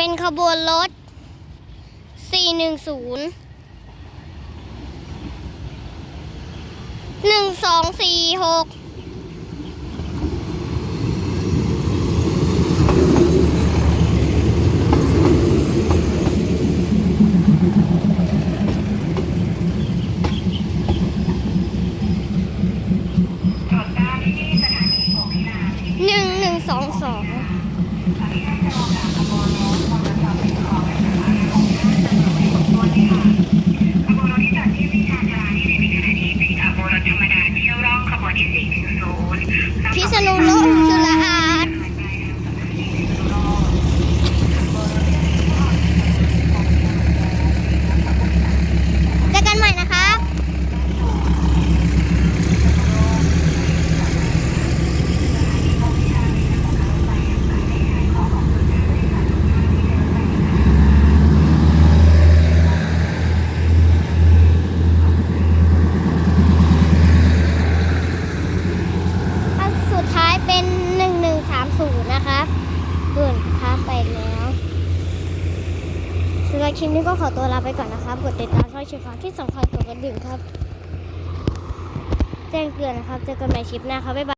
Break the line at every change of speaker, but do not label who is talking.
เป็นขบวนรถ 410หนึ่งสองสี่หกหนึ่งหนึ่งสองสอง
องขบวนที่ 410
พิษณุโลกจุฬาอาร์ตเจอกันใหม่นะครับ อันสุดท้ายเป็น 1130 นะครับเกินข้ามไปแล้วสำห รับคลิปนี้ก็ขอตัวลาไปก่อนนะครับ กดติดตามช่องชิฟ้าที่สำคัญกดกระดิ่งครับ แจ้งเตือนนะครับ เจอกันใหม่คลิปหน้าครับ บ๊ายบาย